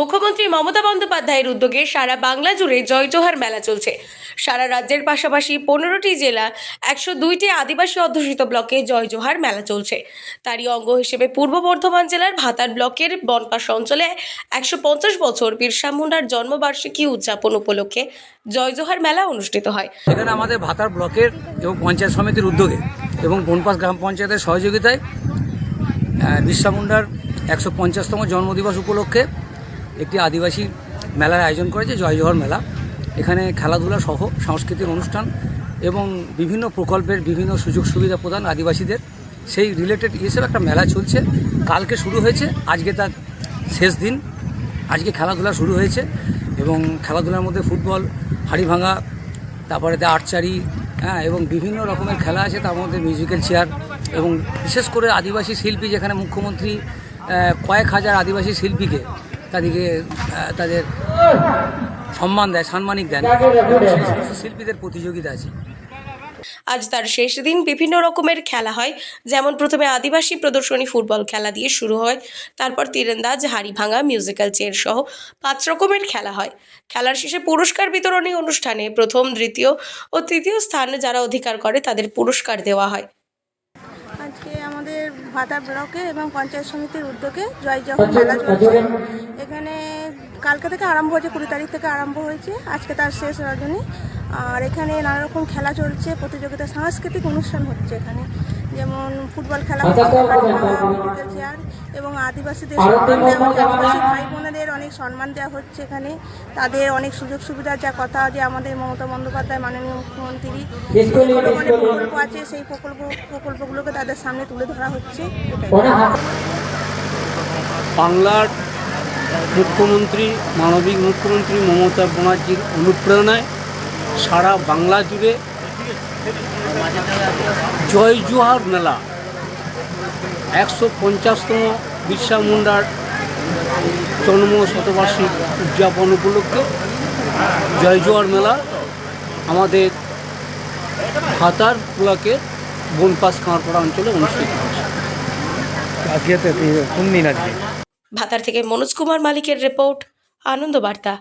মুখ্যমন্ত্রী মমতা বন্দ্যোপাধ্যায়ের উদ্যোগে সারা বাংলা জুড়ে জয় জোহার মেলা চলছে। সারা রাজ্যের পাশাপাশি পনেরোটি জেলা, একশো দুইটি আদিবাসী অধ্যুষিত ব্লকে জয় জোহার মেলা চলছে। তারই অঙ্গ হিসেবে পূর্ব বর্ধমান জেলার ভাতার ব্লকের বনপাস অঞ্চলে একশো পঞ্চাশ বছর বিরসা মুন্ডার জন্মবার্ষিকী উদযাপন উপলক্ষে জয় জোহার মেলা অনুষ্ঠিত হয়। এখানে আমাদের ভাতার ব্লকের এবং পঞ্চায়েত সমিতির উদ্যোগে এবং বনপাস গ্রাম পঞ্চায়েতের সহযোগিতায় বিরসা মুন্ডার একশো পঞ্চাশতম জন্মদিবস উপলক্ষে একটি আদিবাসী মেলার আয়োজন করেছে, জয় জোহর মেলা। এখানে খেলাধুলা সহ সাংস্কৃতিক অনুষ্ঠান এবং বিভিন্ন প্রকল্পের বিভিন্ন সুযোগ সুবিধা প্রদান আদিবাসীদের। সেই রিলেটেড হিসেবে একটা মেলা চলছে। কালকে শুরু হয়েছে, আজকে তার শেষ দিন। আজকে খেলাধুলা শুরু হয়েছে এবং খেলাধুলার মধ্যে ফুটবল হাড়ি ভাঙা তারপরে আর্চারি হ্যাঁ এবং বিভিন্ন রকমের খেলা আছে, তার মধ্যে মিউজিক্যাল চেয়ার এবং বিশেষ করে আদিবাসী শিল্পী যেখানে মুখ্যমন্ত্রী কয়েক হাজার আদিবাসী শিল্পীকে তাদেরকে তাদের সম্মান দেয়, সাম্মানিক দেন। শিল্পীদের প্রতিযোগিতা আছে। আজ তার শেষ দিন বিভিন্ন রকমের খেলা হয়। যেমন প্রথমে আদিবাসী প্রদর্শনী ফুটবল খেলা দিয়ে শুরু হয়। তারপর তীরন্দাজ, হাড়ি ভাঙা মিউজিক্যাল চেয়ার সহ পাঁচ রকমের খেলা হয়। খেলার শেষে পুরস্কার বিতরণী অনুষ্ঠানে প্রথম, দ্বিতীয় ও তৃতীয় স্থান যারা অধিকার করে তাদের পুরস্কার দেওয়া হয়। ভাতা ব্লকে এবং পঞ্চায়েত সমিতির উদ্যোগে জয় জহর মেলা চলছে এখানে কালকে থেকে আরম্ভ হয়েছে কুড়ি তারিখ থেকে আরম্ভ হয়েছে। আজকে তার শেষ রজনী। আর এখানে নানা রকম খেলা চলছে প্রতিযোগিতা সাংস্কৃতিক অনুষ্ঠান হচ্ছে এখানে। যেমন ফুটবল খেলা চেয়ার এবং আদিবাসীদের সম্মান দেওয়া হচ্ছে। আদিবাসী ভাই বোনেদের অনেক সম্মান দেওয়া হচ্ছে এখানে। তাদের অনেক সুযোগ সুবিধা যা কথা যে আমাদের মমতা বন্দ্যোপাধ্যায় মাননীয় মুখ্যমন্ত্রী অনেক প্রকল্প আছে সেই প্রকল্প প্রকল্পগুলোকে তাদের সামনে তুলে ধরা হচ্ছে। বাংলার মুখ্যমন্ত্রী মানবিক মুখ্যমন্ত্রী মমতা ব্যানার্জির অনুপ্রেরণায় সারা বাংলা জুড়ে জয় জোহার মেলা। একশো পঞ্চাশতম বিরসা মুন্ডার জন্ম শতবার্ষিক উদযাপন উপলক্ষে জয় জোহার মেলা আমাদের ভাতার ব্লকের বনপাস কাঁড়পাড়া অঞ্চলে অনুষ্ঠিত হয়েছে। আজকে কোন দিন আজকে? ভাতার থেকে মনোজ কুমার মালিকের রিপোর্ট আনন্দ বার্তা।